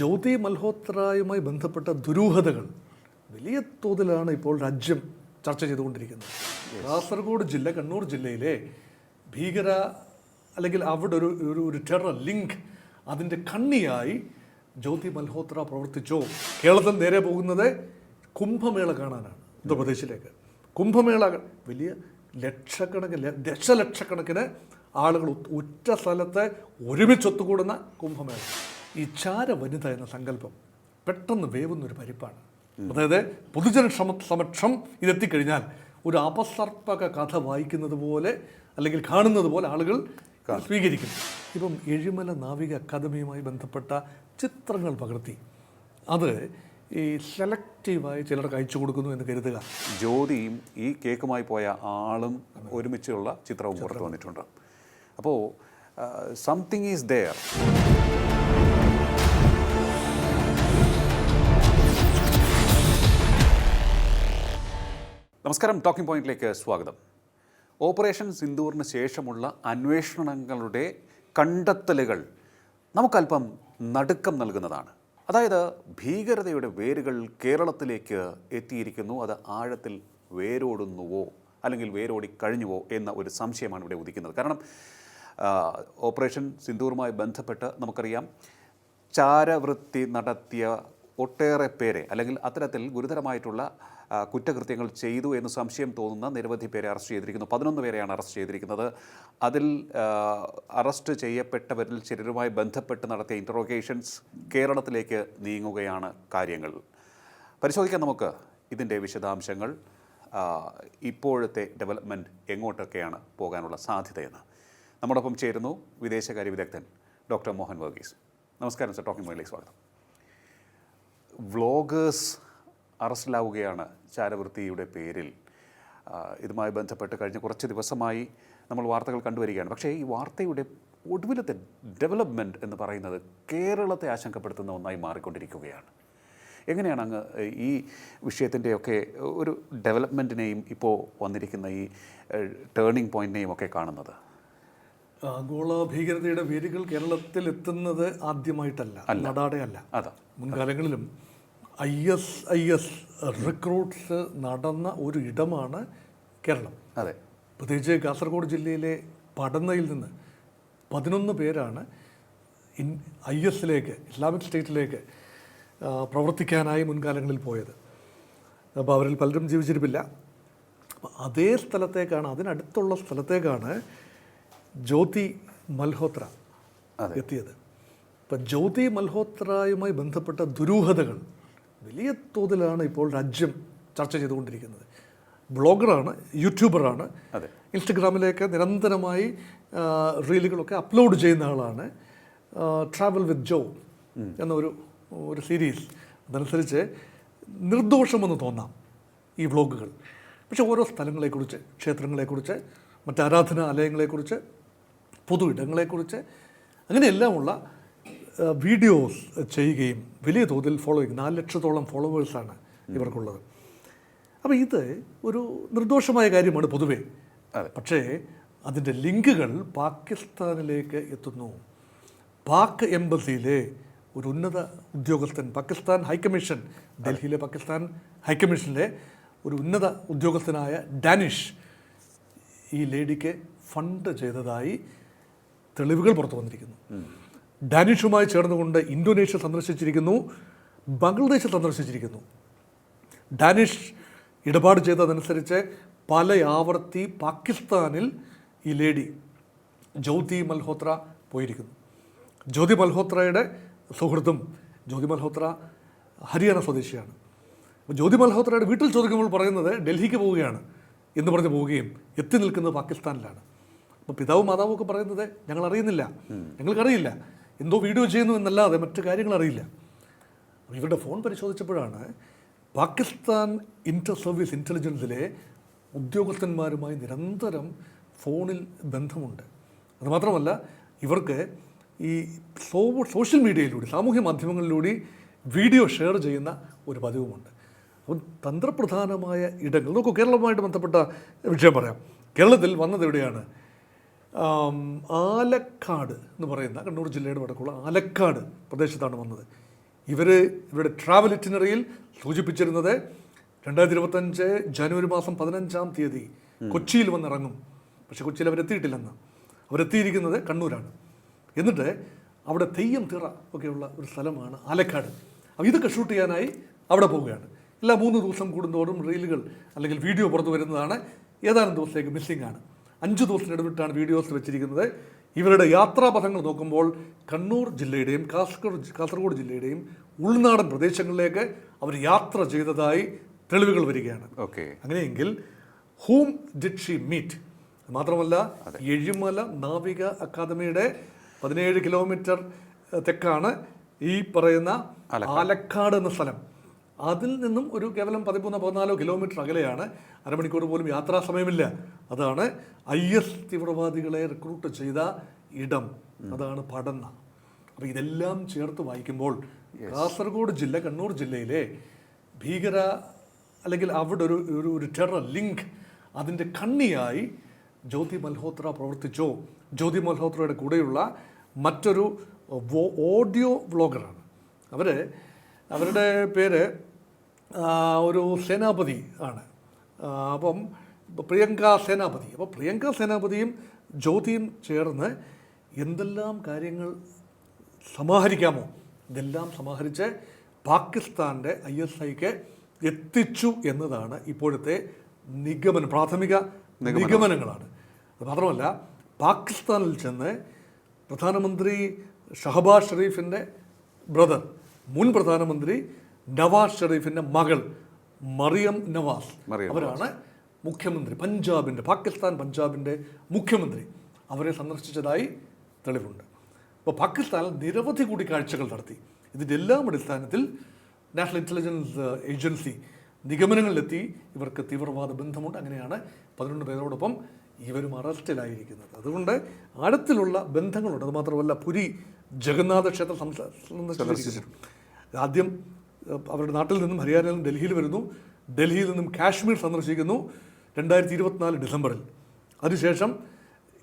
ജ്യോതി മൽഹോത്രയുമായി ബന്ധപ്പെട്ട ദുരൂഹതകൾ വലിയ തോതിലാണ് ഇപ്പോൾ രാജ്യം ചർച്ച ചെയ്തുകൊണ്ടിരിക്കുന്നത്. കാസർഗോഡ് ജില്ല കണ്ണൂർ ജില്ലയിലെ ഭീകര അല്ലെങ്കിൽ അവിടെ ഒരു ഒരു ഒരു ടെറർ ലിങ്ക് അതിന്റെ കണ്ണിയായി ജ്യോതി മൽഹോത്ര പ്രവർത്തിച്ചോ? കേരളത്തിൽ നേരെ പോകുന്നത് കുംഭമേള കാണാനാണ് ഉത്തർപ്രദേശിലേക്ക്. കുംഭമേള വലിയ ലക്ഷക്കണക്കിന് ദശലക്ഷക്കണക്കിന് ആളുകൾ ഒറ്റ സ്ഥലത്തെ സ്ഥലത്ത് ഒരുമിച്ച് ഒത്തുകൂടുന്ന കുംഭമേള. ഈ ചാര വനിത എന്ന സങ്കല്പം പെട്ടെന്ന് വേവുന്നൊരു പരിപ്പാണ്. അതായത് പൊതുജന ക്ഷമ സമക്ഷം ഇതെത്തിക്കഴിഞ്ഞാൽ ഒരു അപസർപ്പക കഥ വായിക്കുന്നത് പോലെ അല്ലെങ്കിൽ കാണുന്നത് പോലെ ആളുകൾ സ്വീകരിക്കും. ഇപ്പം എഴിമല നാവിക അക്കാദമിയുമായി ബന്ധപ്പെട്ട ചിത്രങ്ങൾ പകർത്തി. അത് ഈ സെലക്റ്റീവായി ചിലർക്ക് അയച്ചു കൊടുക്കുന്നു എന്ന് കരുതുക. ജ്യോതിയും ഈ കേക്കുമായി പോയ ആളും ഒരുമിച്ചുള്ള ചിത്രവും പുറത്തു വന്നിട്ടുണ്ട്. അപ്പോൾ സംതിങ് ഈസ് ദെയർ നമസ്കാരം ടോക്കിംഗ് പോയിന്റിലേക്ക് സ്വാഗതം. ഓപ്പറേഷൻ സിന്ദൂറിന് ശേഷമുള്ള അന്വേഷണങ്ങളുടെ കണ്ടെത്തലുകൾ നമുക്കല്പം നടുക്കം നൽകുന്നതാണ്. അതായത് ഭീകരതയുടെ വേരുകൾ കേരളത്തിലേക്ക് എത്തിയിരിക്കുന്നു. അത് ആഴത്തിൽ വേരോടുന്നുവോ അല്ലെങ്കിൽ വേരോടി കഴിഞ്ഞുവോ എന്ന ഒരു സംശയമാണ് ഇവിടെ ഉദിക്കുന്നത്. കാരണം ഓപ്പറേഷൻ സിന്ദൂറുമായി ബന്ധപ്പെട്ട് നമുക്കറിയാം ചാരവൃത്തി നടത്തിയ ഒട്ടേറെ പേരെ അല്ലെങ്കിൽ അത്തരത്തിൽ ഗുരുതരമായിട്ടുള്ള കുറ്റകൃത്യങ്ങൾ ചെയ്തു എന്ന് സംശയം തോന്നുന്ന നിരവധി പേരെ അറസ്റ്റ് ചെയ്തിരിക്കുന്നു. പതിനൊന്ന് പേരെയാണ് അറസ്റ്റ് ചെയ്തിരിക്കുന്നത്. അതിൽ അറസ്റ്റ് ചെയ്യപ്പെട്ടവരിൽ ചിലരുമായി ബന്ധപ്പെട്ട് നടത്തിയ ഇൻട്രോഗേഷൻസ് കേരളത്തിലേക്ക് നീങ്ങുകയാണ് കാര്യങ്ങൾ. പരിശോധിക്കാം നമുക്ക് ഇതിന്റെ വിശദാംശങ്ങൾ. ഇപ്പോഴത്തെ ഡെവലപ്മെന്റ് എങ്ങോട്ടൊക്കെയാണ് പോകാനുള്ള സാധ്യതയെന്ന്. നമ്മോടൊപ്പം ചേരുന്നു വിദേശകാര്യ വിദഗ്ധൻ ഡോക്ടർ മോഹൻ വർഗീസ്. നമസ്കാരം സർ ടോക്കിംഗ് മൈലേക്ക് സ്വാഗതം. വ്ളോഗേഴ്സ് അറസ്റ്റിലാവുകയാണ് ചാരവൃത്തിയുടെ പേരിൽ. ഇതുമായി ബന്ധപ്പെട്ട് കഴിഞ്ഞ കുറച്ച് ദിവസമായി നമ്മൾ വാർത്തകൾ കണ്ടുവരികയാണ്. പക്ഷേ ഈ വാർത്തയുടെ ഒടുവിലത്തെ ഡെവലപ്മെന്റ് എന്ന് പറയുന്നത് കേരളത്തെ ആശങ്കപ്പെടുത്തുന്ന ഒന്നായി മാറിക്കൊണ്ടിരിക്കുകയാണ്. എങ്ങനെയാണ് അങ്ങ് ഈ വിഷയത്തിന്റെയൊക്കെ ഒരു ഡെവലപ്മെന്റിനെയും ഇപ്പോൾ വന്നിരിക്കുന്ന ഈ ടേണിംഗ് പോയിന്റിനെയും ഒക്കെ കാണുന്നത്? ആഗോള ഭീകരതയുടെ വേരുകൾ കേരളത്തിൽ എത്തുന്നത് ആദ്യമായിട്ടല്ല നടാടെയല്ല. അതാ. മുൻകാലങ്ങളിലും I S I S recruits നടന്ന ഒരു ഇടമാണ് കേരളം. അതെ. പ്രത്യേകിച്ച് കാസർഗോഡ് ജില്ലയിലെ പടന്നയിൽ നിന്ന് പതിനൊന്ന് പേരാണ് ഇൻ ഐ എസിലേക്ക് ഇസ്ലാമിക് സ്റ്റേറ്റിലേക്ക് പ്രവർത്തിക്കാനായി മുൻകാലങ്ങളിൽ പോയത്. അപ്പോൾ അവരിൽ പലരും ജീവിച്ചിരിപ്പില്ല. അപ്പോൾ അതേ സ്ഥലത്തേക്കാണ് അതിനടുത്തുള്ള സ്ഥലത്തേക്കാണ് ജ്യോതി മൽഹോത്ര എത്തിയത്. അപ്പം ജ്യോതി മൽഹോത്രയുമായി ബന്ധപ്പെട്ട ദുരൂഹതകൾ വലിയ തോതിലാണ് ഇപ്പോൾ രാജ്യം ചർച്ച ചെയ്തുകൊണ്ടിരിക്കുന്നത്. ബ്ലോഗറാണ് യൂട്യൂബറാണ് അതെ. ഇൻസ്റ്റഗ്രാമിലേക്ക് നിരന്തരമായി റീലുകളൊക്കെ അപ്ലോഡ് ചെയ്യുന്ന ആളാണ് ട്രാവൽ വിത്ത് ജോ എന്നൊരു ഒരു സീരീസ് അതനുസരിച്ച് നിർദോഷമെന്ന് തോന്നാം ഈ വ്ളോഗുകൾ പക്ഷെ ഓരോ സ്ഥലങ്ങളെക്കുറിച്ച് ക്ഷേത്രങ്ങളെക്കുറിച്ച് മറ്റ് ആരാധനാലയങ്ങളെക്കുറിച്ച് പൊതു ഇടങ്ങളെക്കുറിച്ച് അങ്ങനെയെല്ലാമുള്ള വീഡിയോസ് ചെയ്യുകയും വലിയ തോതിൽ ഫോളോ ചെയ്യും നാല് ലക്ഷത്തോളം ഫോളോവേഴ്സാണ് ഇവർക്കുള്ളത്. അപ്പോൾ ഇത് ഒരു നിർദോഷമായ കാര്യമാണ് പൊതുവേ. പക്ഷേ അതിന്റെ ലിങ്കുകൾ പാകിസ്ഥാനിലേക്ക് എത്തുന്നു. പാക് എംബസിയിലെ ഒരു ഉന്നത ഉദ്യോഗസ്ഥൻ പാകിസ്ഥാൻ ഹൈക്കമ്മീഷൻ ഡൽഹിയിലെ പാകിസ്ഥാൻ ഹൈക്കമ്മീഷനിലെ ഒരു ഉന്നത ഉദ്യോഗസ്ഥനായ ഡാനിഷ് ഈ ലേഡിക്ക് ഫണ്ട് ചെയ്തതായി തെളിവുകൾ പുറത്തു വന്നിരിക്കുന്നു. ഡാനിഷുമായി ചേർന്നുകൊണ്ട് ഇന്തോനേഷ്യ സന്ദർശിച്ചിരിക്കുന്നു ബംഗ്ലാദേശ് സന്ദർശിച്ചിരിക്കുന്നു. ഡാനിഷ് ഇടപാട് ചെയ്തതനുസരിച്ച് പല ആവർത്തി പാകിസ്ഥാനിൽ ഈ ലേഡി ജ്യോതി മൽഹോത്ര പോയിരിക്കുന്നു. ജ്യോതി മൽഹോത്രയുടെ സുഹൃത്തും ജ്യോതി മൽഹോത്ര ഹരിയാന സ്വദേശിയാണ്. അപ്പോൾ ജ്യോതി മൽഹോത്രയുടെ വീട്ടിൽ ചോദിക്കുമ്പോൾ പറയുന്നത് ഡൽഹിക്ക് പോവുകയാണ് എന്ന് പറഞ്ഞ് പോവുകയും എത്തി നിൽക്കുന്നത് പാകിസ്ഥാനിലാണ്. അപ്പോൾ പിതാവും മാതാവും ഒക്കെ പറയുന്നത് ഞങ്ങൾ അറിയുന്നില്ല. ഞങ്ങൾക്കറിയില്ല. എന്തോ വീഡിയോ ചെയ്യുന്നു എന്നല്ലാതെ മറ്റു കാര്യങ്ങൾ അറിയില്ല. ഇവരുടെ ഫോൺ പരിശോധിച്ചപ്പോഴാണ് പാകിസ്ഥാൻ ഇന്റർ സർവീസ് ഇന്റലിജൻസിലെ ഉദ്യോഗസ്ഥന്മാരുമായി നിരന്തരം ഫോണിൽ ബന്ധമുണ്ട്. അതുമാത്രമല്ല ഇവർക്ക് ഈ സോ സോഷ്യൽ മീഡിയയിലൂടെ സാമൂഹ്യ മാധ്യമങ്ങളിലൂടെ വീഡിയോ ഷെയർ ചെയ്യുന്ന ഒരു പതിവുമുണ്ട്. അപ്പം തന്ത്രപ്രധാനമായ ഇടങ്ങൾ നോക്കൂ കേരളവുമായിട്ട് ബന്ധപ്പെട്ട വിഷയം പറയാം. കേരളത്തിൽ വന്നത് എവിടെയാണ്? ആലക്കാട് എന്ന് പറയുന്ന കണ്ണൂർ ജില്ലയുടെ വടക്കുള്ള ആലക്കാട് പ്രദേശത്താണ് വന്നത്. ഇവർ ഇവരുടെ ട്രാവൽ ഇറ്റിനറിയിൽ സൂചിപ്പിച്ചിരുന്നത് രണ്ടായിരത്തി ഇരുപത്തഞ്ച് ജനുവരി മാസം പതിനഞ്ചാം തീയതി കൊച്ചിയിൽ വന്നിറങ്ങും. പക്ഷെ കൊച്ചിയിൽ അവരെത്തിയിട്ടില്ലെന്ന് അവരെത്തിയിരിക്കുന്നത് കണ്ണൂരാണ്. എന്നിട്ട് അവിടെ തെയ്യം തിറ ഒക്കെയുള്ള ഒരു സ്ഥലമാണ് ആലക്കാട്. അപ്പോൾ ഇതൊക്കെ ഷൂട്ട് ചെയ്യാനായി അവിടെ പോവുകയാണ്. എല്ലാ മൂന്ന് ദിവസം കൂടുന്തോറും റീലുകൾ അല്ലെങ്കിൽ വീഡിയോ പുറത്തു വരുന്നതാണ്. ഏതാനും ദിവസത്തേക്ക് മിസ്സിംഗ് ആണ്. അഞ്ച് ദിവസത്തിന് ഇടവിട്ടാണ് വീഡിയോസ് വെച്ചിരിക്കുന്നത്. ഇവരുടെ യാത്രാപഥങ്ങൾ നോക്കുമ്പോൾ കണ്ണൂർ ജില്ലയുടെയും കാസർഗോഡ് കാസർഗോഡ് ജില്ലയുടെയും ഉൾനാടൻ പ്രദേശങ്ങളിലേക്ക് അവർ യാത്ര ചെയ്തതായി തെളിവുകൾ വരികയാണ്. ഓക്കെ. അങ്ങനെയെങ്കിൽ ഹൂം ഡിഡ് ഷി മീറ്റ് മാത്രമല്ല എഴിമല നാവിക അക്കാദമിയുടെ പതിനേഴ് കിലോമീറ്റർ തെക്കാണ് ഈ പറയുന്ന ആലക്കാട് എന്ന സ്ഥലം. അതിൽ നിന്നും ഒരു കേവലം പതിമൂന്നോ പതിനാലോ കിലോമീറ്റർ അകലെയാണ് അരമണിക്കൂർ പോലും യാത്രാ സമയമില്ല. അതാണ് ഐ എസ് തീവ്രവാദികളെ റിക്രൂട്ട് ചെയ്ത ഇടം. അതാണ് പടന്ന അപ്പോൾ ഇതെല്ലാം ചേർത്ത് വായിക്കുമ്പോൾ കാസർഗോഡ് ജില്ല കണ്ണൂർ ജില്ലയിലെ ഭീകര അല്ലെങ്കിൽ അവിടെ ഒരു ഒരു ഒരു ടെറർ ലിങ്ക് അതിന്റെ കണ്ണിയായി ജ്യോതി മൽഹോത്ര പ്രവർത്തിച്ചോ. ജ്യോതി മൽഹോത്രയുടെ കൂടെയുള്ള മറ്റൊരു ഓഡിയോ വ്ളോഗറാണ്. അവർ അവരുടെ പേര് ഒരു സേനാപതി ആണ്. അപ്പം പ്രിയങ്ക സേനാപതി. അപ്പോൾ പ്രിയങ്ക സേനാപതിയും ജ്യോതിയും ചേർന്ന് എന്തെല്ലാം കാര്യങ്ങൾ സമാഹരിക്കാമോ? ഇതെല്ലാം സമാഹരിച്ച് പാകിസ്ഥാന്റെ ഐ എസ് ഐക്ക് എത്തിച്ചു എന്നതാണ് ഇപ്പോഴത്തെ നിഗമനം പ്രാഥമിക നിഗമനങ്ങളാണ്. അത് മാത്രമല്ല പാകിസ്ഥാനിൽ ചെന്ന് പ്രധാനമന്ത്രി ഷഹബാസ് ഷെറീഫിന്റെ ബ്രദർ മുൻ പ്രധാനമന്ത്രി നവാസ് ഷെറീഫിന്റെ മകൾ മറിയം നവാസ്. അവരാണ് മുഖ്യമന്ത്രി. പഞ്ചാബിന്റെ പാകിസ്ഥാൻ പഞ്ചാബിന്റെ മുഖ്യമന്ത്രി. അവരെ സന്ദർശിച്ചതായി തെളിവുണ്ട്. അപ്പോൾ പാകിസ്ഥാനിൽ നിരവധി കൂടിക്കാഴ്ചകൾ നടത്തി. ഇതിന്റെ എല്ലാം അടിസ്ഥാനത്തിൽ നാഷണൽ ഇന്റലിജൻസ് ഏജൻസി നിഗമനങ്ങളിലെത്തി. ഇവർക്ക് തീവ്രവാദ ബന്ധമുണ്ട്. അങ്ങനെയാണ് പതിനൊന്ന് പേരോടൊപ്പം ഇവരും അറസ്റ്റിലായിരിക്കുന്നത്. അതുകൊണ്ട് ആഴത്തിലുള്ള ബന്ധങ്ങളുണ്ട്. അത് മാത്രമല്ല പുരി ജഗന്നാഥ ക്ഷേത്രം സന്ദർശിച്ചിട്ടുണ്ട്. ആദ്യം അവരുടെ നാട്ടിൽ നിന്നും ഹരിയാനയിൽ നിന്നും ഡൽഹിയിൽ വരുന്നു. ഡൽഹിയിൽ നിന്നും കാശ്മീർ സന്ദർശിക്കുന്നു രണ്ടായിരത്തി ഇരുപത്തിനാല് ഡിസംബറിൽ. അതിനുശേഷം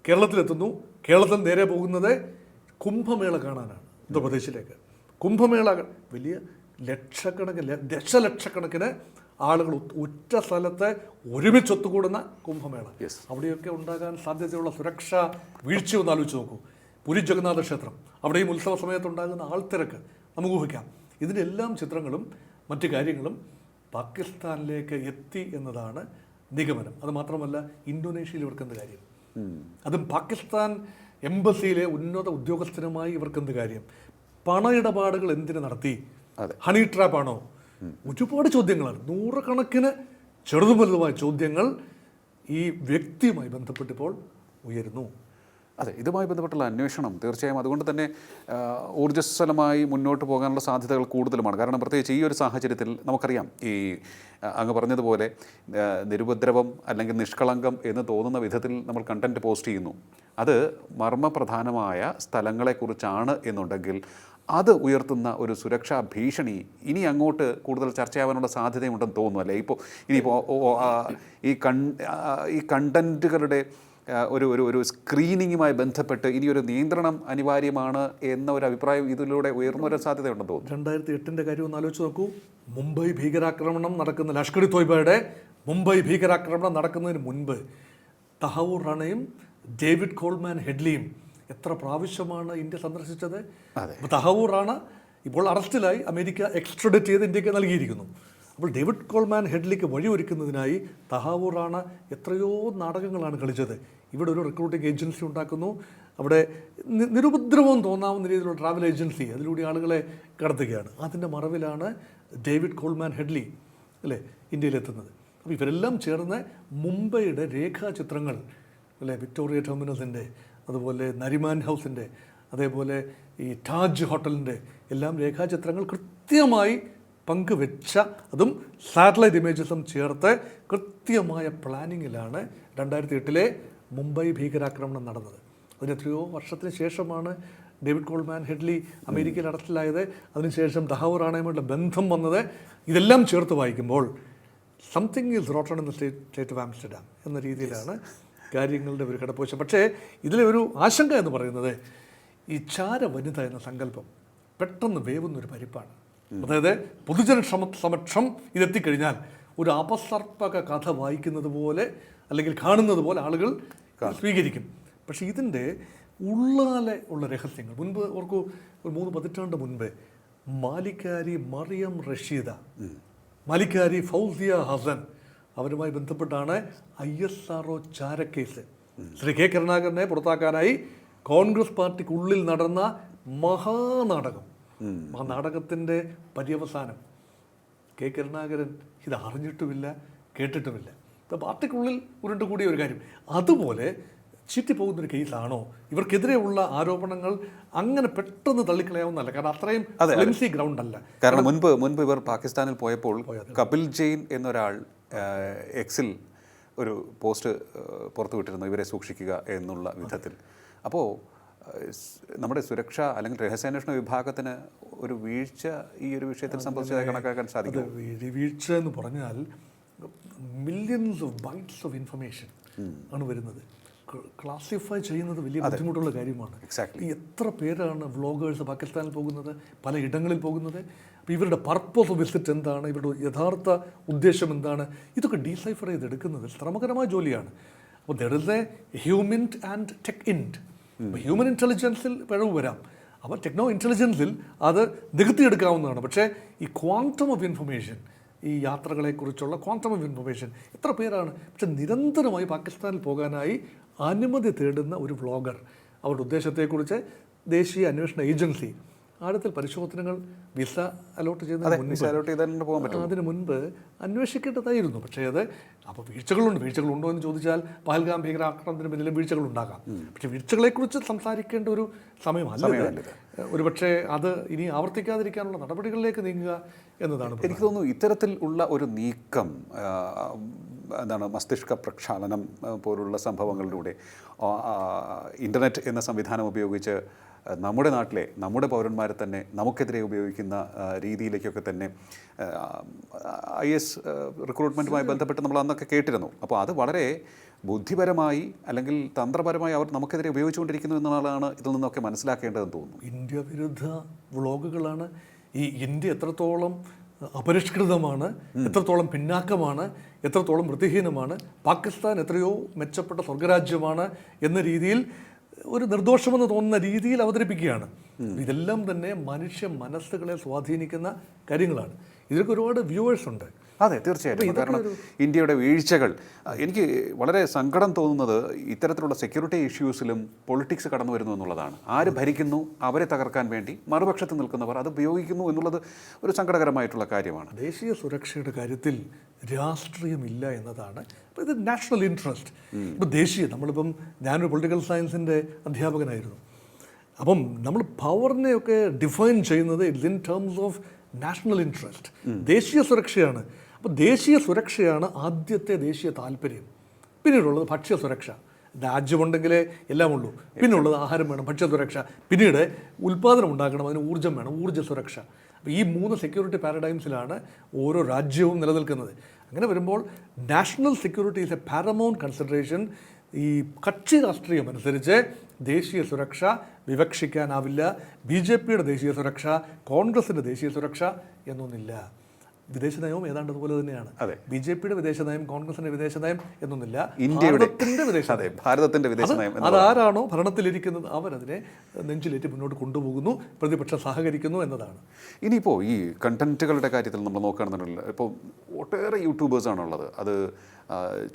കേരളത്തിലെത്തുന്നു. കേരളത്തിൽ നേരെ പോകുന്നത് കുംഭമേള കാണാനാണ് ഉത്തർപ്രദേശിലേക്ക് കുംഭമേള വലിയ ലക്ഷക്കണക്കിന് ദശലക്ഷക്കണക്കിന് ആളുകൾ ഒറ്റ സ്ഥലത്തെ സ്ഥലത്ത് ഒരുമിച്ച് ഒത്തുകൂടുന്ന കുംഭമേള. അവിടെയൊക്കെ ഉണ്ടാകാൻ സാധ്യതയുള്ള സുരക്ഷ വീഴ്ച ഒന്ന് ആലോചിച്ച് നോക്കൂ. പുരി ജഗന്നാഥ ക്ഷേത്രം. അവിടെയും ഉത്സവ സമയത്ത് ഉണ്ടാകുന്ന ആൾത്തിരക്ക് നമുക്ക് ഊഹിക്കാം. ഇതിന്റെ എല്ലാം ചിത്രങ്ങളും മറ്റു കാര്യങ്ങളും പാകിസ്ഥാനിലേക്ക് എത്തി എന്നതാണ് നിഗമനം. അത് മാത്രമല്ല ഇന്തോനേഷ്യയിൽ ഇവർക്ക് എന്ത് കാര്യം? അതും പാകിസ്ഥാൻ എംബസിയിലെ ഉന്നത ഉദ്യോഗസ്ഥനുമായി ഇവർക്ക് എന്ത് കാര്യം? പണ ഇടപാടുകൾ എന്തിനു നടത്തി. ഹണി ട്രാപ്പ് ആണോ ഒരുപാട് ചോദ്യങ്ങളാണ്. നൂറുകണക്കിന് ചെറുതും വലുതുമായ ചോദ്യങ്ങൾ ഈ വ്യക്തിയുമായി ബന്ധപ്പെട്ടിപ്പോൾ ഉയരുന്നു. അതെ ഇതുമായി ബന്ധപ്പെട്ടുള്ള അന്വേഷണം തീർച്ചയായും അതുകൊണ്ട് തന്നെ ഊർജസ്വലമായി മുന്നോട്ട് പോകാനുള്ള സാധ്യതകൾ കൂടുതലുമാണ്. കാരണം പ്രത്യേകിച്ച് ഈ ഒരു സാഹചര്യത്തിൽ നമുക്കറിയാം ഈ അങ്ങ് പറഞ്ഞതുപോലെ നിരുപദ്രവം അല്ലെങ്കിൽ നിഷ്കളങ്കം എന്ന് തോന്നുന്ന വിധത്തിൽ നമ്മൾ കണ്ടന്റ് പോസ്റ്റ് ചെയ്യുന്നു. അത് മർമ്മപ്രധാനമായ സ്ഥലങ്ങളെക്കുറിച്ചാണ് എന്നുണ്ടെങ്കിൽ അത് ഉയർത്തുന്ന ഒരു സുരക്ഷാ ഭീഷണി ഇനി അങ്ങോട്ട് കൂടുതൽ ചർച്ചയാവാനുള്ള സാധ്യതയുണ്ടെന്ന് തോന്നുന്നു. അല്ലേ? ഇപ്പോൾ ഇനിയിപ്പോൾ ഈ കൺ ഈ കണ്ടന്റുകളുടെ ആ, ഒരു ഒരു ഒരു സ്ക്രീനിങ്ങുമായി ബന്ധപ്പെട്ട് ഇനിയൊരു നിയന്ത്രണം അനിവാര്യമാണ് എന്ന ഒരു അഭിപ്രായം ഇതിലൂടെ ഉയർന്നു വരാൻ സാധ്യതയുണ്ടെന്ന് തോന്നുന്നു. രണ്ടായിരത്തി എട്ടിന്റെ കാര്യം ഒന്ന് ആലോചിച്ച് നോക്കൂ. മുംബൈ ഭീകരാക്രമണം നടക്കുന്ന ലഷ്കർ ഇ തോയ്ബയുടെ മുംബൈ ഭീകരാക്രമണം നടക്കുന്നതിന് മുൻപ് തഹവൂർ റാണയും ഡേവിഡ് കോൾമാൻ ഹെഡ്ലിയും എത്ര പ്രാവശ്യമാണ് ഇന്ത്യ സന്ദർശിച്ചത്? തഹവൂർ റാണ ഇപ്പോൾ അറസ്റ്റിലായി. അമേരിക്ക എക്സ്ട്രഡിറ്റ് ചെയ്ത് ഇന്ത്യയ്ക്ക് നൽകിയിരിക്കുന്നു. അപ്പോൾ ഡേവിഡ് കോൾമാൻ ഹെഡ്ലിക്ക് വഴിയൊരുക്കുന്നതിനായി തഹാവൂർ റാണ എത്രയോ നാടകങ്ങളാണ് കളിച്ചത്. ഇവിടെ ഒരു റിക്രൂട്ടിംഗ് ഏജൻസി ഉണ്ടാക്കുന്നു. അവിടെ നിരുപദ്രവം തോന്നാവുന്ന രീതിയിലുള്ള ട്രാവൽ ഏജൻസി അതിലൂടെ ആളുകളെ കടത്തുകയാണ്. അതിന്റെ മറവിലാണ് ഡേവിഡ് കോൾമാൻ ഹെഡ്ലി അല്ലേ ഇന്ത്യയിലെത്തുന്നത്. അപ്പോൾ ഇവരെല്ലാം ചേർന്ന് മുംബൈയുടെ രേഖാചിത്രങ്ങൾ അല്ലേ വിക്ടോറിയ ടെർമിനസിന്റെ അതുപോലെ നരിമാൻ ഹൗസിന്റെ അതേപോലെ ഈ താജ് ഹോട്ടലിന്റെ എല്ലാം രേഖാചിത്രങ്ങൾ കൃത്യമായി പങ്കുവെച്ച അതും സാറ്റലൈറ്റ് ഇമേജസും ചേർത്ത് കൃത്യമായ പ്ലാനിങ്ങിലാണ് രണ്ടായിരത്തി എട്ടിലെ മുംബൈ ഭീകരാക്രമണം നടന്നത്. അതിന് എത്രയോ വർഷത്തിന് ശേഷമാണ് ഡേവിഡ് കോൾമാൻ ഹെഡ്ലി അമേരിക്കയിൽ അടച്ചിലായത്. അതിനുശേഷം ദഹാവൂർ ആണയുമായിട്ടുള്ള ബന്ധം വന്നത് ഇതെല്ലാം ചേർത്ത് വായിക്കുമ്പോൾ something is rotten in the state state of Amsterdam എന്ന രീതിയിലാണ് കാര്യങ്ങളുടെ ഒരു കിടപ്പോശം. പക്ഷേ ഇതിലെ ഒരു ആശങ്ക എന്ന് പറയുന്നത് ഈ ചാര വനിത എന്ന സങ്കല്പം പെട്ടെന്ന് വേവുന്നൊരു പരിപ്പാണ്. അതായത് പൊതുജന സമക്ഷം ഇതെത്തിക്കഴിഞ്ഞാൽ ഒരു അപസർപ്പക കഥ വായിക്കുന്നത് പോലെ അല്ലെങ്കിൽ കാണുന്നത് പോലെ ആളുകൾ സ്വീകരിക്കും. പക്ഷേ ഇതിന്റെ ഉള്ളാലെ ഉള്ള രഹസ്യങ്ങൾ. മുൻപ് ഓർക്കൂ ഒരു മൂന്ന് പതിറ്റാണ്ട് മുൻപ് മാലിക്കാരി മറിയം റഷീദ മാലിക്കാരി ഫൗസിയ ഹസൻ അവരുമായി ബന്ധപ്പെട്ടാണ് ഐ എസ് ആർ ഒ ചാരക്കേസ്. ശ്രീ കെ കരുണാകരനെ പുറത്താക്കാനായി കോൺഗ്രസ് പാർട്ടിക്കുള്ളിൽ നടന്ന മഹാനാടകം. ആ നാടകത്തിന്റെ പര്യവസാനം. കെ കരുണാകരൻ ഇത് അറിഞ്ഞിട്ടുമില്ല കേട്ടിട്ടുമില്ല. പാർട്ടിക്കുള്ളിൽ ഉരുണ്ടുകൂടിയ ഒരു കാര്യം. അതുപോലെ ചീറ്റിപ്പോകുന്നൊരു കേസാണോ ഇവർക്കെതിരെയുള്ള ആരോപണങ്ങൾ അങ്ങനെ പെട്ടെന്ന് തള്ളിക്കളയാവുന്നതല്ല. കാരണം അത്രയും ഫ്ലെൻസി ഗ്രൗണ്ട് അല്ല. കാരണം മുൻപ് മുൻപ് ഇവർ പാകിസ്ഥാനിൽ പോയപ്പോൾ കപിൽ ജെയിൻ എന്നൊരാൾ എക്സിൽ ഒരു പോസ്റ്റ് പുറത്തുവിട്ടിരുന്നു ഇവരെ സൂക്ഷിക്കുക എന്നുള്ള വിധത്തിൽ. അപ്പോൾ നമ്മുടെ സുരക്ഷ അല്ലെങ്കിൽ രഹസ്യാന്വേഷണ വിഭാഗത്തിന് ഒരു വീഴ്ച ഈ ഒരു വിഷയത്തിൽ സംഭവിച്ചതായി കണക്കാക്കാൻ സാധിക്കും വീഴ്ച എന്ന് പറഞ്ഞാൽ millions of bytes of information ആണ് വരുന്നത്. ക്ലാസിഫൈ ചെയ്യുന്നത് വലിയ ബുദ്ധിമുട്ടുള്ള കാര്യമാണ്. എത്ര പേരാണ് വ്ളോഗേഴ്സ് പാകിസ്ഥാനിൽ പോകുന്നത് പല ഇടങ്ങളിൽ പോകുന്നത്? അപ്പോൾ ഇവരുടെ പർപ്പസ് വിസിറ്റ് എന്താണ്? ഇവരുടെ യഥാർത്ഥ ഉദ്ദേശം എന്താണ്? ഇതൊക്കെ ഡീസൈഫർ ചെയ്തെടുക്കുന്നത് ശ്രമകരമായ ജോലിയാണ്. അപ്പോൾ there is a human and tech end human ഇന്റലിജൻസിൽ പിഴവ് വരാം. അപ്പോൾ ടെക്നോ ഇന്റലിജൻസിൽ അത് നികത്തിയെടുക്കാവുന്നതാണ്. പക്ഷേ ഈ ക്വാണ്ടം ഓഫ് ഇൻഫർമേഷൻ ഈ യാത്രകളെക്കുറിച്ചുള്ള ക്വാണ്ടം ഓഫ് ഇൻഫർമേഷൻ എത്ര പേരാണ്? പക്ഷെ നിരന്തരമായി പാകിസ്ഥാനിൽ പോകാനായി അനുമതി തേടുന്ന ഒരു വ്ളോഗർ അവരുടെ ഉദ്ദേശത്തെക്കുറിച്ച് ദേശീയ അന്വേഷണ ഏജൻസി. ആഴത്തിൽ പരിശോധനകൾ വിസ അലോട്ട് ചെയ്യുന്നതിന് മുൻപ് അലോട്ട് ചെയ്താൽ പോകാൻ പറ്റും അതിന് മുൻപ് അന്വേഷിക്കേണ്ടതായിരുന്നു. പക്ഷേ അത് അപ്പോൾ വീഴ്ചകളുണ്ട്. വീഴ്ചകളുണ്ടോ എന്ന് ചോദിച്ചാൽ പഹൽഗാം ഭീകരാക്രമണത്തിന് പിന്നിലും വീഴ്ചകളുണ്ടാകാം. പക്ഷേ വീഴ്ചകളെക്കുറിച്ച് സംസാരിക്കേണ്ട ഒരു സമയമല്ല. ഒരുപക്ഷേ അത് ഇനി ആവർത്തിക്കാതിരിക്കാനുള്ള നടപടികളിലേക്ക് നീങ്ങുക എന്നതാണ് എനിക്ക് തോന്നുന്നു ഇത്തരത്തിൽ ഉള്ള ഒരു നീക്കം എന്താണ് മസ്തിഷ്ക പ്രക്ഷാളനം പോലുള്ള സംഭവങ്ങളിലൂടെ ഇന്റർനെറ്റ് എന്ന സംവിധാനം ഉപയോഗിച്ച് നമ്മുടെ നാട്ടിലെ നമ്മുടെ പൗരന്മാരെ തന്നെ നമുക്കെതിരെ ഉപയോഗിക്കുന്ന രീതിയിലേക്കൊക്കെ തന്നെ ഐ എസ് റിക്രൂട്ട്മെന്റുമായി ബന്ധപ്പെട്ട് നമ്മൾ അന്നൊക്കെ കേട്ടിരുന്നു. അപ്പോൾ അത് വളരെ ബുദ്ധിപരമായി അല്ലെങ്കിൽ തന്ത്രപരമായി അവർ നമുക്കെതിരെ ഉപയോഗിച്ചുകൊണ്ടിരിക്കുന്നു എന്നുള്ളതാണ് ഇതിൽ നിന്നൊക്കെ മനസ്സിലാക്കേണ്ടതെന്ന് തോന്നുന്നു. ഇന്ത്യ വിരുദ്ധ വ്ളോഗുകളാണ്. ഈ ഇന്ത്യ എത്രത്തോളം അപരിഷ്കൃതമാണ് എത്രത്തോളം പിന്നാക്കമാണ് എത്രത്തോളം വൃത്തിഹീനമാണ് പാകിസ്ഥാൻ എത്രയോ മെച്ചപ്പെട്ട സ്വർഗരാജ്യമാണ് എന്ന രീതിയിൽ ഒരു നിർദോഷമെന്ന് തോന്നുന്ന രീതിയിൽ അവതരിപ്പിക്കുകയാണ്. ഇതെല്ലാം തന്നെ മനുഷ്യ മനസ്സുകളെ സ്വാധീനിക്കുന്ന കാര്യങ്ങളാണ്. ഇതിലൊക്കെ ഒരുപാട് വ്യൂവേഴ്സ് ഉണ്ട്. അതെ തീർച്ചയായിട്ടും. കാരണം ഇന്ത്യയുടെ വീഴ്ചകൾ എനിക്ക് വളരെ സങ്കടം തോന്നുന്നത് ഇത്തരത്തിലുള്ള സെക്യൂരിറ്റി ഇഷ്യൂസിലും പൊളിറ്റിക്സ് കടന്നു വരുന്നു എന്നുള്ളതാണ്. ആര് ഭരിക്കുന്നു അവരെ തകർക്കാൻ വേണ്ടി മറുപക്ഷത്ത് നിൽക്കുന്നവർ അത് ഉപയോഗിക്കുന്നു എന്നുള്ളത് ഒരു സങ്കടകരമായിട്ടുള്ള കാര്യമാണ്. ദേശീയ സുരക്ഷയുടെ കാര്യത്തിൽ രാഷ്ട്രീയമില്ല എന്നതാണ്. അപ്പോൾ ഇത് നാഷണൽ ഇൻട്രസ്റ്റ് ഇപ്പോൾ ദേശീയ നമ്മളിപ്പം ഞാനൊരു പൊളിറ്റിക്കൽ സയൻസിന്റെ അധ്യാപകനായിരുന്നു. അപ്പം നമ്മൾ പവറിനെയൊക്കെ ഡിഫൈൻ ചെയ്യുന്നത് it's in terms of national interest ദേശീയ സുരക്ഷയാണ്. അപ്പോൾ ദേശീയ സുരക്ഷയാണ് ആദ്യത്തെ ദേശീയ താല്പര്യം. പിന്നീടുള്ളത് ഭക്ഷ്യ സുരക്ഷ. രാജ്യമുണ്ടെങ്കിലേ എല്ലാം ഉള്ളൂ. പിന്നുള്ളത് ആഹാരം വേണം ഭക്ഷ്യ സുരക്ഷ. പിന്നീട് ഉൽപ്പാദനം ഉണ്ടാക്കണം അതിന് ഊർജം വേണം ഊർജ സുരക്ഷ. അപ്പോൾ ഈ മൂന്ന് സെക്യൂരിറ്റി പാരഡൈംസിലാണ് ഓരോ രാജ്യവും നിലനിൽക്കുന്നത്. അങ്ങനെ വരുമ്പോൾ national security is a paramount consideration ഈ കക്ഷി രാഷ്ട്രീയം അനുസരിച്ച് ദേശീയ സുരക്ഷ വിവക്ഷിക്കാനാവില്ല. ബി ജെ പിയുടെ ദേശീയ സുരക്ഷ കോൺഗ്രസിന്റെ ദേശീയ സുരക്ഷ എന്നൊന്നില്ല. വിദേശ നയവും ഏതാണ്ട് അതുപോലെ തന്നെയാണ്. അതെ. ബി ജെ പിയുടെ വിദേശ നയം കോൺഗ്രസിന്റെ വിദേശ നയം എന്നൊന്നില്ല ഇന്ത്യയുടെ വിദേശ അതെ ഭാരതത്തിന്റെ വിദേശ നയം അതാരാണോ ഭരണത്തിലിരിക്കുന്നത് അവരതിനെ നെഞ്ചിലേറ്റ് മുന്നോട്ട് കൊണ്ടുപോകുന്നു പ്രതിപക്ഷം സഹകരിക്കുന്നു എന്നതാണ്. ഇനിയിപ്പോൾ ഈ കണ്ടന്റുകളുടെ കാര്യത്തിൽ നമ്മൾ നോക്കുകയാണെന്നുണ്ടെങ്കിൽ ഇപ്പോൾ ഒട്ടേറെ യൂട്യൂബേഴ്സാണുള്ളത് അത്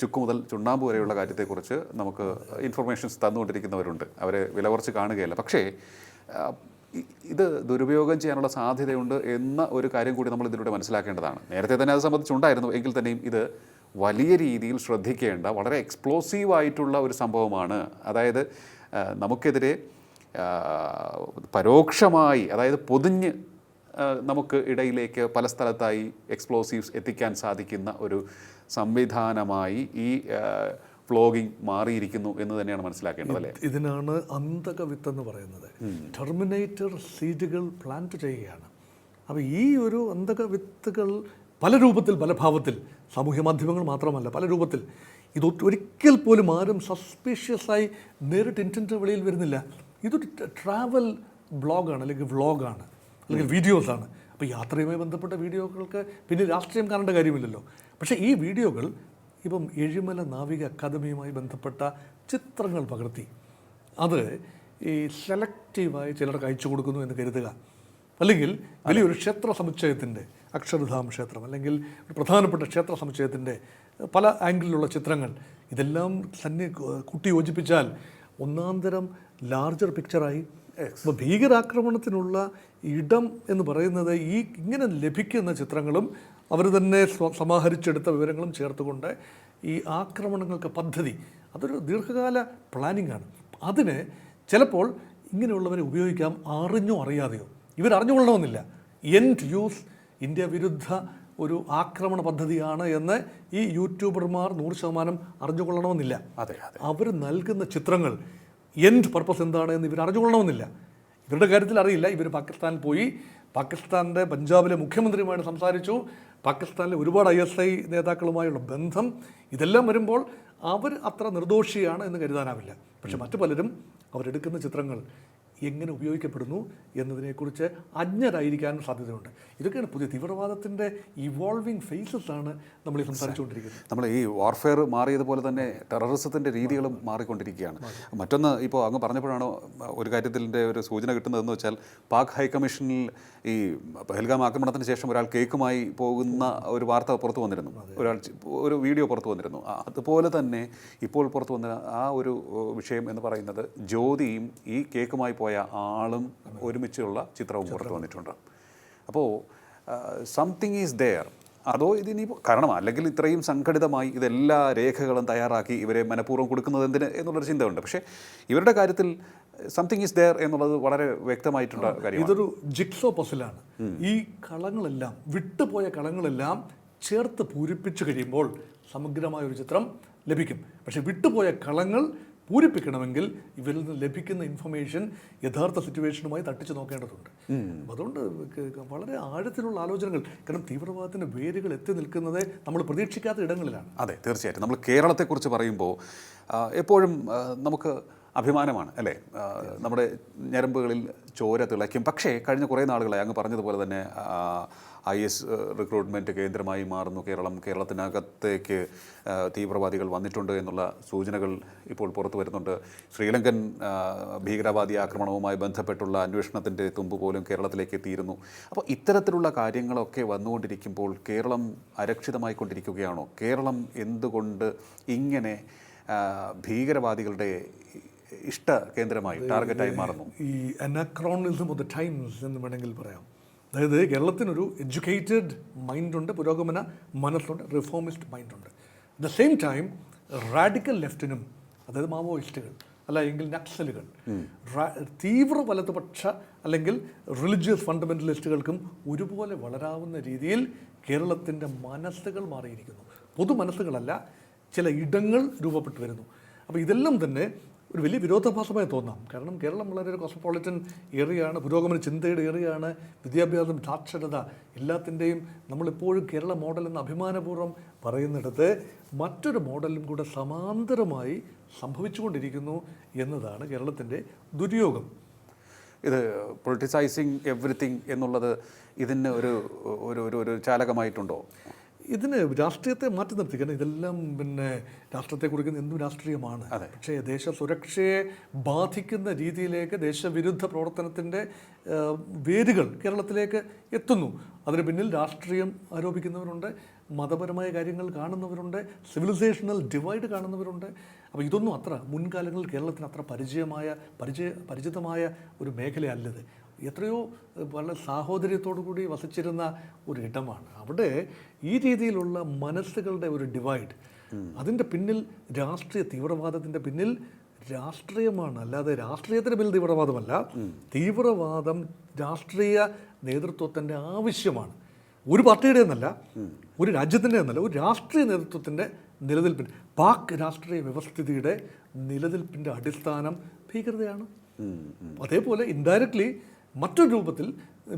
ചുക്കു മുതൽ ചുണ്ണാമ്പ് വരെയുള്ള കാര്യത്തെക്കുറിച്ച് നമുക്ക് ഇൻഫർമേഷൻസ് തന്നുകൊണ്ടിരിക്കുന്നവരുണ്ട്. അവരെ വില കുറച്ച് കാണുകയല്ല. പക്ഷേ ഇത് ദുരുപയോഗം ചെയ്യാനുള്ള സാധ്യതയുണ്ട് എന്ന ഒരു കാര്യം കൂടി നമ്മൾ ഇതിലൂടെ മനസ്സിലാക്കേണ്ടതാണ്. നേരത്തെ തന്നെ അത് സംബന്ധിച്ചുണ്ടായിരുന്നു. എങ്കിൽ തന്നെയും ഇത് വലിയ രീതിയിൽ ശ്രദ്ധിക്കേണ്ട വളരെ എക്സ്പ്ലോസീവ് ആയിട്ടുള്ള ഒരു സംഭവമാണ്. അതായത് നമുക്കെതിരെ പരോക്ഷമായി അതായത് പൊതിഞ്ഞ് നമുക്ക് ഇടയിലേക്ക് പല സ്ഥലത്തായി എക്സ്പ്ലോസീവ്സ് എത്തിക്കാൻ സാധിക്കുന്ന ഒരു സംവിധാനമായി ഈ ഫ്ലോഗിംഗ് മാറിയിരിക്കുന്നു എന്ന് തന്നെയാണ് മനസ്സിലാക്കേണ്ടത് അല്ലേ? ഇതിനാണ് അന്തകവിത്ത് എന്ന് പറയുന്നത് ടെർമിനേറ്റർ സീഡുകൾ പ്ലാന്റ് ചെയ്യുകയാണ്. അപ്പോൾ ഈ ഒരു അന്തക വിത്തുകൾ പല രൂപത്തിൽ പല ഭാവത്തിൽ സാമൂഹ്യ മാധ്യമങ്ങൾ മാത്രമല്ല പല രൂപത്തിൽ ഇത് ഒരിക്കൽ പോലും ആരും സസ്പീഷ്യസായി നേരിട്ട് ഇന്റന്റ് വെളിയിൽ വരുന്നില്ല. ഇതൊരു ട്രാവൽ ബ്ലോഗാണ് അല്ലെങ്കിൽ വ്ളോഗാണ് അല്ലെങ്കിൽ വീഡിയോസാണ് അപ്പോൾ യാത്രയുമായി ബന്ധപ്പെട്ട വീഡിയോകൾക്ക് പിന്നെ രാഷ്ട്രീയം കാണേണ്ട കാര്യമില്ലല്ലോ. പക്ഷേ ഈ വീഡിയോകൾ ഇപ്പം എഴിമല നാവിക അക്കാദമിയുമായി ബന്ധപ്പെട്ട ചിത്രങ്ങൾ പകർത്തി. അത് ഈ സെലക്റ്റീവായി ചിലർക്ക് അയച്ചു കൊടുക്കുന്നു എന്ന് കരുതുക. അല്ലെങ്കിൽ വലിയൊരു ക്ഷേത്ര സമുച്ചയത്തിന്റെ അക്ഷരധാം ക്ഷേത്രം അല്ലെങ്കിൽ ഒരു പ്രധാനപ്പെട്ട ക്ഷേത്ര സമുച്ചയത്തിന്റെ പല ആംഗിളിലുള്ള ചിത്രങ്ങൾ. ഇതെല്ലാം തന്നെ കൂട്ടി യോജിപ്പിച്ചാൽ ഒന്നാം തരം ലാർജർ പിക്ചറായി അപ്പോൾ ഭീകരാക്രമണത്തിനുള്ള ഇടം എന്ന് പറയുന്നത് ഈ ഇങ്ങനെ ലഭിക്കുന്ന ചിത്രങ്ങളും അവർ തന്നെ സമാഹരിച്ചെടുത്ത വിവരങ്ങളും ചേർത്തുകൊണ്ട് ഈ ആക്രമണങ്ങൾക്ക് പദ്ധതി അതൊരു ദീർഘകാല പ്ലാനിംഗ് ആണ് അതിന് ചിലപ്പോൾ ഇങ്ങനെയുള്ളവരെ ഉപയോഗിക്കാം അറിഞ്ഞോ അറിയാതെയോ. ഇവരറിഞ്ഞുകൊള്ളണമെന്നില്ല. എൻഡ് യൂസ് ഇന്ത്യ വിരുദ്ധ ഒരു ആക്രമണ പദ്ധതിയാണ് എന്ന് ഈ യൂട്യൂബർമാർ നൂറ് ശതമാനം അറിഞ്ഞുകൊള്ളണമെന്നില്ല. അതെ അവർ നൽകുന്ന ചിത്രങ്ങൾ എൻഡ് പർപ്പസ് എന്താണ് എന്ന് ഇവർ അറിഞ്ഞുകൊള്ളണമെന്നില്ല. ഇവരുടെ കാര്യത്തിൽ അറിയില്ല. ഇവർ പാകിസ്ഥാനിൽ പോയി. പാകിസ്ഥാന്റെ പഞ്ചാബിലെ മുഖ്യമന്ത്രിയുമായിട്ട് സംസാരിച്ചു. പാകിസ്ഥാനിലെ ഒരുപാട് ഐ എസ് ഐ നേതാക്കളുമായുള്ള ബന്ധം ഇതെല്ലാം വരുമ്പോൾ അവർ അത്ര നിർദോഷിയാണ് എന്ന് കരുതാനാവില്ല. പക്ഷെ മറ്റു പലരും അവരെടുക്കുന്ന ചിത്രങ്ങൾ എങ്ങനെ ഉപയോഗിക്കപ്പെടുന്നു എന്നതിനെക്കുറിച്ച് അജ്ഞരായിരിക്കാനും സാധ്യതയുണ്ട്. ഇതൊക്കെയാണ് പുതിയ തീവ്രവാദത്തിന്റെ ഇവോൾവിംഗ് ഫേസസ് ആണ് നമ്മൾ ഈ സംസാരിച്ചുകൊണ്ടിരിക്കുന്നത്. നമ്മൾ ഈ വാർഫെയർ മാറിയതുപോലെ തന്നെ ടെററിസത്തിന്റെ രീതികളും മാറിക്കൊണ്ടിരിക്കുകയാണ്. മറ്റൊന്ന് ഇപ്പോൾ അങ്ങ് പറഞ്ഞപ്പോഴാണോ ഒരു കാര്യത്തിന്റെ ഒരു സൂചന കിട്ടുന്നതെന്ന് വെച്ചാൽ പാക് ഹൈക്കമ്മീഷനിൽ ഈ പഹൽഗാം ആക്രമണത്തിന് ശേഷം ഒരാൾ കേക്കുമായി പോകുന്ന ഒരു വാർത്ത പുറത്തു വന്നിരുന്നു. ഒരാൾ ഒരു വീഡിയോ പുറത്തു വന്നിരുന്നു. അതുപോലെ തന്നെ ഇപ്പോൾ പുറത്തു വന്ന ആ ഒരു വിഷയം എന്ന് പറയുന്നത് ജ്യോതിയും ഈ കേക്കുമായി പോയ ആളും ഒരുമിച്ചുള്ള ചിത്രവും പുറത്തു വന്നിട്ടുണ്ട്. അപ്പോൾ സംതിങ് ഈസ് ദെയർ അതോ ഇതിനി കാരണം അല്ലെങ്കിൽ ഇത്രയും സംഘടിതമായി ഇതെല്ലാ രേഖകളും തയ്യാറാക്കി ഇവരെ മനഃപൂർവം കൊടുക്കുന്നത് എന്തിന് എന്നുള്ളൊരു ചിന്തയുണ്ട്. പക്ഷേ ഇവരുടെ കാര്യത്തിൽ സംതിങ് ഈസ് ദെയർ എന്നുള്ളത് വളരെ വ്യക്തമായിട്ടുള്ള കാര്യമാണ്. ഇതൊരു ജിക്സോ പസിലാണ് ഈ കളങ്ങളെല്ലാം വിട്ടുപോയ കളങ്ങളെല്ലാം ചേർത്ത് പൂരിപ്പിച്ചു കഴിയുമ്പോൾ സമഗ്രമായ ഒരു ചിത്രം ലഭിക്കും. പക്ഷെ വിട്ടുപോയ കളങ്ങൾ പൂരിപ്പിക്കണമെങ്കിൽ ഇവരിൽ നിന്ന് ലഭിക്കുന്ന ഇൻഫർമേഷൻ യഥാർത്ഥ സിറ്റുവേഷനുമായി തട്ടിച്ചു നോക്കേണ്ടതുണ്ട്. അതുകൊണ്ട് വളരെ ആഴത്തിലുള്ള ആലോചനകൾ കാരണം തീവ്രവാദത്തിന്റെ വേരുകൾ എത്തി നിൽക്കുന്നത് നമ്മൾ പ്രതീക്ഷിക്കാത്ത ഇടങ്ങളിലാണ്. അതെ തീർച്ചയായിട്ടും. നമ്മൾ കേരളത്തെക്കുറിച്ച് പറയുമ്പോൾ എപ്പോഴും നമുക്ക് അഭിമാനമാണ് അല്ലേ? നമ്മുടെ ഞരമ്പുകളിൽ ചോര തിളയ്ക്കും. പക്ഷേ കഴിഞ്ഞ കുറേ നാളുകളായി അങ്ങ് പറഞ്ഞതുപോലെ തന്നെ ഐ എസ് റിക്രൂട്ട്മെന്റ് കേന്ദ്രമായി മാറുന്നു. കേരളം കേരളത്തിനകത്തേക്ക് തീവ്രവാദികൾ വന്നിട്ടുണ്ട് എന്നുള്ള സൂചനകൾ ഇപ്പോൾ പുറത്തു വരുന്നുണ്ട്. ശ്രീലങ്കൻ ഭീകരവാദി ആക്രമണവുമായി ബന്ധപ്പെട്ടുള്ള അന്വേഷണത്തിന്റെ തുമ്പ് പോലും കേരളത്തിലേക്ക് എത്തിയിരുന്നു. അപ്പോൾ ഇത്തരത്തിലുള്ള കാര്യങ്ങളൊക്കെ വന്നുകൊണ്ടിരിക്കുമ്പോൾ കേരളം അരക്ഷിതമായി കൊണ്ടിരിക്കുകയാണോ കേരളം എന്തുകൊണ്ട് ഇങ്ങനെ ഭീകരവാദികളുടെ ഇഷ്ട കേന്ദ്രമായി ടാർഗറ്റായി മാറുന്നു. ഈ അനക്രോണിസം ഓഫ് ദ ടൈംസ് എന്ന് വേണമെങ്കിൽ പറയാം. അതായത് കേരളത്തിനൊരു എഡ്യൂക്കേറ്റഡ് മൈൻഡുണ്ട് പുരോഗമന മനസ്സുണ്ട് reformist മൈൻഡുണ്ട് at the same time radical ലെഫ്റ്റിനും അതായത് മാവോയിസ്റ്റുകൾ അല്ലെങ്കിൽ നക്സലുകൾ തീവ്ര വലതുപക്ഷ അല്ലെങ്കിൽ റിലിജിയസ് ഫണ്ടമെന്റലിസ്റ്റുകൾക്കും ഒരുപോലെ വളരാവുന്ന രീതിയിൽ കേരളത്തിന്റെ മനസ്സുകൾ മാറിയിരിക്കുന്നു. പൊതു മനസ്സുകളല്ല ചില ഇടങ്ങൾ രൂപപ്പെട്ടു വരുന്നു. അപ്പോൾ ഇതെല്ലാം തന്നെ ഒരു വലിയ വിരോധാഭാസമായി തോന്നാം. കാരണം കേരളം വളരെ ഒരു കോസ്മോപോളിറ്റൻ ഏറിയാണ് പുരോഗമന ചിന്തയുടെ ഏറിയാണ് വിദ്യാഭ്യാസം സാക്ഷരത എല്ലാത്തിന്റെയും നമ്മളിപ്പോഴും കേരള മോഡൽ എന്ന് അഭിമാനപൂർവം പറയുന്നിടത്ത് മറ്റൊരു മോഡലും കൂടെ സമാന്തരമായി സംഭവിച്ചുകൊണ്ടിരിക്കുന്നു എന്നതാണ് കേരളത്തിന്റെ ദുര്യോഗം. ഇത് പൊളിറ്റിസൈസിങ് എവറിത്തിങ് എന്നുള്ളത് ഇതിന് ഒരു ഒരു ഒരു ചാലകമായിട്ടുണ്ടോ? ഇതിന് രാഷ്ട്രീയത്തെ മാറ്റി നിർത്തി. കാരണം ഇതെല്ലാം പിന്നെ രാഷ്ട്രത്തെ കുറിക്കുന്ന എന്തും രാഷ്ട്രീയമാണ്. പക്ഷേ ദേശ സുരക്ഷയെ ബാധിക്കുന്ന രീതിയിലേക്ക് ദേശവിരുദ്ധ പ്രവർത്തനത്തിന്റെ വേരുകൾ കേരളത്തിലേക്ക് എത്തുന്നു. അതിന് പിന്നിൽ രാഷ്ട്രീയം ആരോപിക്കുന്നവരുണ്ട് മതപരമായ കാര്യങ്ങൾ കാണുന്നവരുണ്ട് സിവിലൈസേഷണൽ ഡിവൈഡ് കാണുന്നവരുണ്ട്. അപ്പോൾ ഇതൊന്നും അത്ര മുൻകാലങ്ങളിൽ കേരളത്തിന് അത്ര പരിചയമായ പരിചയ പരിചിതമായ ഒരു മേഖലയല്ലത്. എത്രയോ വളരെ സാഹോദര്യത്തോടു കൂടി വസിച്ചിരുന്ന ഒരു ഇടമാണ് അവിടെ ഈ രീതിയിലുള്ള മനസ്സുകളുടെ ഒരു ഡിവൈഡ് അതിന്റെ പിന്നിൽ രാഷ്ട്രീയ തീവ്രവാദത്തിന്റെ പിന്നിൽ രാഷ്ട്രീയമാണ്. അല്ലാതെ രാഷ്ട്രീയത്തിന് പിന്നിൽ തീവ്രവാദമല്ല. തീവ്രവാദം രാഷ്ട്രീയ നേതൃത്വത്തിന്റെ ആവശ്യമാണ്. ഒരു പാർട്ടിയുടെ എന്നല്ല ഒരു രാജ്യത്തിന്റെ എന്നല്ല ഒരു രാഷ്ട്രീയ നേതൃത്വത്തിന്റെ നിലനിൽപ്പിന് പാക് രാഷ്ട്രീയ വ്യവസ്ഥിതിയുടെ നിലനിൽപ്പിന്റെ അടിസ്ഥാനം ഭീകരതയാണ്. അതേപോലെ ഇൻഡയറക്ട്ലി മറ്റൊരു രൂപത്തിൽ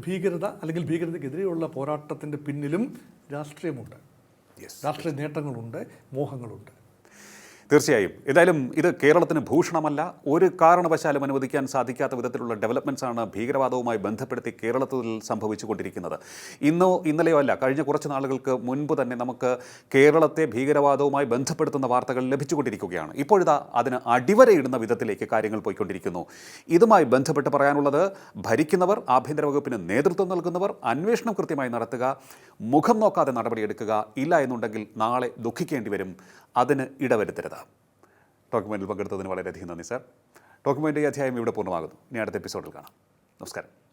ഭീകരത അല്ലെങ്കിൽ ഭീകരതയ്ക്കെതിരെയുള്ള പോരാട്ടത്തിന്റെ പിന്നിലും രാഷ്ട്രീയമുണ്ട്. രാഷ്ട്രീയ നേട്ടങ്ങളുണ്ട് മോഹങ്ങളുണ്ട് തീർച്ചയായും. എന്തായാലും ഇത് കേരളത്തിന് ഭൂഷണമല്ല. ഒരു കാരണവശാലും അനുവദിക്കാൻ സാധിക്കാത്ത വിധത്തിലുള്ള ഡെവലപ്മെന്റ്സ് ആണ് ഭീകരവാദവുമായി ബന്ധപ്പെടുത്തി കേരളത്തിൽ സംഭവിച്ചുകൊണ്ടിരിക്കുന്നത്. ഇന്നോ ഇന്നലെയോ അല്ല കഴിഞ്ഞ കുറച്ച് നാളുകൾക്ക് മുൻപ് തന്നെ നമുക്ക് കേരളത്തെ ഭീകരവാദവുമായി ബന്ധപ്പെടുത്തുന്ന വാർത്തകൾ ലഭിച്ചുകൊണ്ടിരിക്കുകയാണ്. ഇപ്പോഴിതാ അതിന് അടിവരയിടുന്ന വിധത്തിലേക്ക് കാര്യങ്ങൾ പോയിക്കൊണ്ടിരിക്കുന്നു. ഇതുമായി ബന്ധപ്പെട്ട് പറയാനുള്ളത് ഭരിക്കുന്നവർ ആഭ്യന്തര വകുപ്പിന് നേതൃത്വം നൽകുന്നവർ അന്വേഷണം കൃത്യമായി നടത്തുക മുഖം നോക്കാതെ നടപടിയെടുക്കുക ഇല്ല എന്നുണ്ടെങ്കിൽ നാളെ ദുഃഖിക്കേണ്ടി വരും. അതിന് ഇടവരുത്തരുത്. ഡോക്യുമെന്റിൽ പങ്കെടുത്തതിന് വളരെയധികം നന്ദി സാർ. ഡോക്യുമെന്റ് ഈ അധ്യായം ഇവിടെ പൂർണമാകുന്നു. ഇനി അടുത്ത എപ്പിസോഡിൽ കാണാം. നമസ്കാരം.